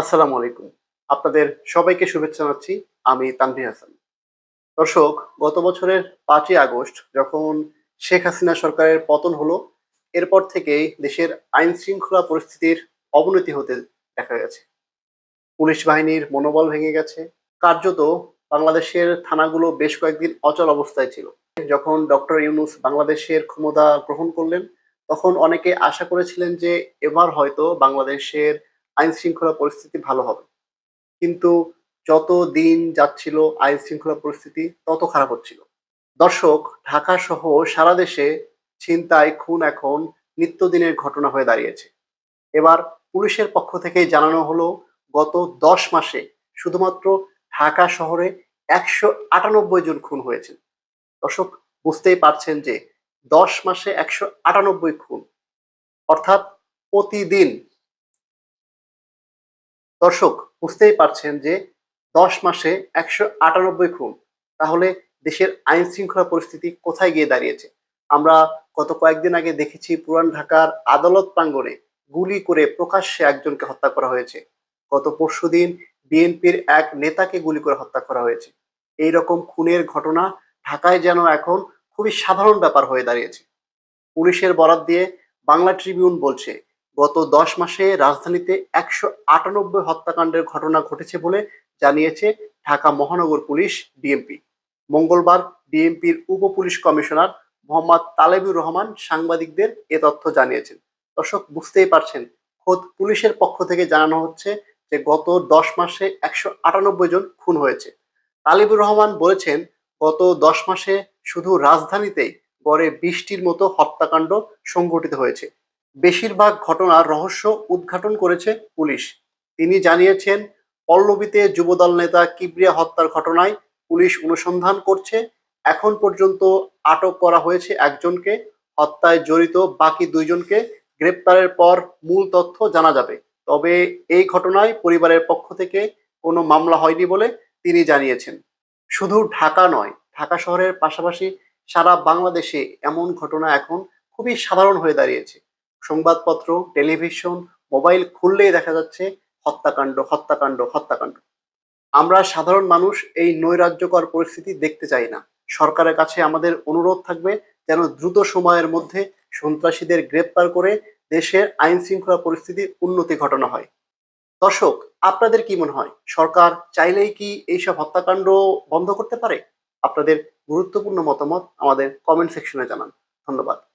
আসসালামু আলাইকুম। আপনাদের সবাইকে শুভেচ্ছা জানাচ্ছি, আমি তানভীর হাসান। দর্শক, গত বছরের পাঁচই আগস্ট যখন শেখ হাসিনা সরকারের পতন হলো, এরপর থেকেই দেশের আইন শৃঙ্খলা পরিস্থিতির অবনতি হতে দেখা গেছে। পুলিশ বাহিনীর মনোবল ভেঙে গেছে। কার্যত বাংলাদেশের থানাগুলো বেশ কয়েকদিন অচল অবস্থায় ছিল। যখন ডক্টর ইউনুস বাংলাদেশের ক্ষমতা গ্রহণ করলেন, তখন অনেকে আশা করেছিলেন যে এবার হয়তো বাংলাদেশের আইন শৃঙ্খলা পরিস্থিতি ভালো হবে। কিন্তু যত দিন যাচ্ছিল আইন শৃঙ্খলা পরিস্থিতি, তত খারাপ হচ্ছিল। দর্শক, ঢাকা সহ সারা দেশে ছিনতাই, খুন এখন নিত্যদিনের ঘটনা হয়ে দাঁড়িয়েছে। এবার পুলিশের পক্ষ থেকে জানানো হলো, গত দশ মাসে শুধুমাত্র ঢাকা শহরে একশো আটানব্বই জন খুন হয়েছে। দর্শক, বুঝতেই পারছেন যে দশ মাসে একশো আটানব্বই খুন। অর্থাৎ প্রতিদিন দর্শক, বুঝতেই পারছেন যে দশ মাসে একশো আটানব্বই খুন। তাহলে দেশের আইন শৃঙ্খলা পরিস্থিতি কোথায় গিয়ে দাঁড়িয়েছে? আমরা গত কয়েকদিন আগে দেখেছি পুরান ঢাকার আদালত প্রাঙ্গণে গুলি করে প্রকাশ্যে একজনকে হত্যা করা হয়েছে। গত পরশুদিন বিএনপির এক নেতাকে গুলি করে হত্যা করা হয়েছে। এই রকম খুনের ঘটনা ঢাকায় যেন এখন খুবই সাধারণ ব্যাপার হয়ে দাঁড়িয়েছে। পুলিশের বরাত দিয়ে বাংলা ট্রিবিউন বলছে গত দশ মাসে রাজধানীতে একশো আটানব্বই হত্যাকাণ্ডের ঘটনা ঘটেছে বলে জানিয়েছে ঢাকা মহানগর পুলিশ ডিএমপি। মঙ্গলবার ডিএমপির উপ পুলিশ কমিশনার মোহাম্মদ তালেবুর রহমান সাংবাদিকদের এ তথ্য জানিয়েছেন। দর্শক, বুঝতেই পারছেন, খোদ পুলিশের পক্ষ থেকে জানানো হচ্ছে যে গত দশ মাসে একশো আটানব্বই জন খুন হয়েছে। তালিবুর রহমান বলেছেন, গত দশ মাসে শুধু রাজধানীতেই গড়ে বৃষ্টির মতো হত্যাকাণ্ড সংঘটিত হয়েছে। বেশিরভাগ ঘটনার রহস্য উদ্ঘাটন করেছে পুলিশ। তিনি জানিয়েছেন, পল্লবীতে যুবদল নেতা কিবরিয়া হত্যার ঘটনায় পুলিশ অনুসন্ধান করছে। এখন পর্যন্ত আটক করা হয়েছে একজনকে। হত্যায় জড়িত বাকি দুইজনকে গ্রেপ্তারের পর মূল তথ্য জানা যাবে। তবে এই ঘটনায় পরিবারের পক্ষ থেকে কোনো মামলা হয়নি বলে তিনি জানিয়েছেন। শুধু ঢাকা নয়, ঢাকা শহরের পাশাপাশি সারা বাংলাদেশে এমন ঘটনা এখন খুবই সাধারণ হয়ে দাঁড়িয়েছে। সংবাদপত্র, টেলিভিশন, মোবাইল খুললেই দেখা যাচ্ছে হত্যাকাণ্ড হত্যাকাণ্ড হত্যাকাণ্ড। আমরা সাধারণ মানুষ এই নৈরাজ্যকর পরিস্থিতি দেখতে চাই না। সরকারের কাছে আমাদের অনুরোধ থাকবে যেন দ্রুত সময়ের মধ্যে সন্ত্রাসীদের গ্রেপ্তার করে দেশের আইন শৃঙ্খলা পরিস্থিতির উন্নতি ঘটানো হয়। দর্শক, আপনাদের কি মনে হয়? সরকার চাইলেই কি এইসব হত্যাকাণ্ড বন্ধ করতে পারে? আপনাদের গুরুত্বপূর্ণ মতামত আমাদের কমেন্ট সেকশনে জানান। ধন্যবাদ।